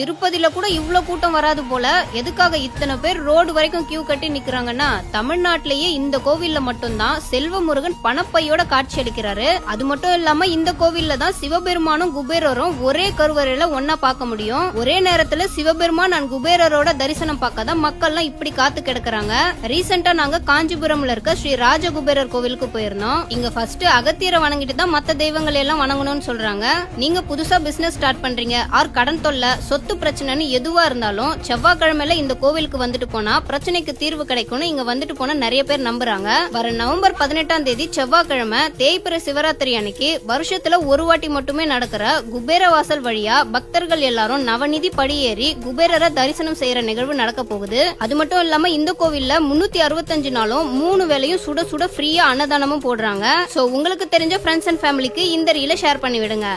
திருப்பதியில கூட இவ்வளோ கூட்டம் வராது போல. எதுக்காக இத்தனை பேர் ரோடு வரைக்கும் கியூ கட்டி நிக்கிறாங்கன்னா தமிழ்நாட்டிலேயே இந்த கோவில்ல மட்டும்தான் செல்வமுருகன் பணப்பையோட காட்சி அளிக்கிறாரு. அது மட்டும் இல்லாம இந்த கோவில்ல தான் சிவபெருமானும் குபேரரும் ஒரே கருவறையில ஒன்னா பார்க்க முடியும். ஒரே நேரத்துல சிவபெருமான் அண்ட் குபேரரோட தரிசனம் பார்க்க தான் மக்கள்லாம் இப்படி காத்து கிடக்குறாங்க. ரீசெண்டா நாங்க காஞ்சிபுரம்ல இருக்க ஸ்ரீ ராஜகுபேரர் கோவிலுக்கு போயிருந்தோம். இங்க ஃபர்ஸ்ட் அகத்தியரை வணங்கிட்டு தான் மத்த தெய்வங்களை எல்லாம் வணங்கணும்னு சொல்றாங்க. நீங்க புதுசா பிசினஸ் ஸ்டார்ட் பண்றீங்க. ஆர் கடன் தொல்லை சொத்து பிரச்சனைன்னு எதுவா இருந்தாலும் செவ்வாய்க்கிழமையில இந்த கோவிலுக்கு வந்துட்டு போனா பிரச்சனைக்கு தீர்வு கிடைக்கும்னு இங்க வந்துட்டு போனா நிறைய பேர் நம்புறாங்க. வர நவம்பர் பதினெட்டாம் தேதி செவ்வாய்க்கிழமை தேய்பிற சிவராத்திரி அன்னைக்கு வருஷத்துல ஒரு வாட்டி மட்டுமே நடக்கிற குபேர வாசல் வழியா பக்தர்கள் எல்லாரும் நவநிதி படியேறி குபேரரை தரிசனம் செய்யற நிகழ்வு நடக்க போகுது. அது மட்டும் இல்லாம இந்த கோவில்ல முன்னூத்தி அறுபத்தஞ்சு நாளும் மூணு வேலையும் சுட சுட ஃப்ரீயா அன்னதானமும் போடுறாங்க. சோ உங்களுக்கு தெரிஞ்ச ஃப்ரெண்ட்ஸ் அண்ட் ஃபேமிலிக்கு இந்த ரீல ஷேர் பண்ணி விடுங்க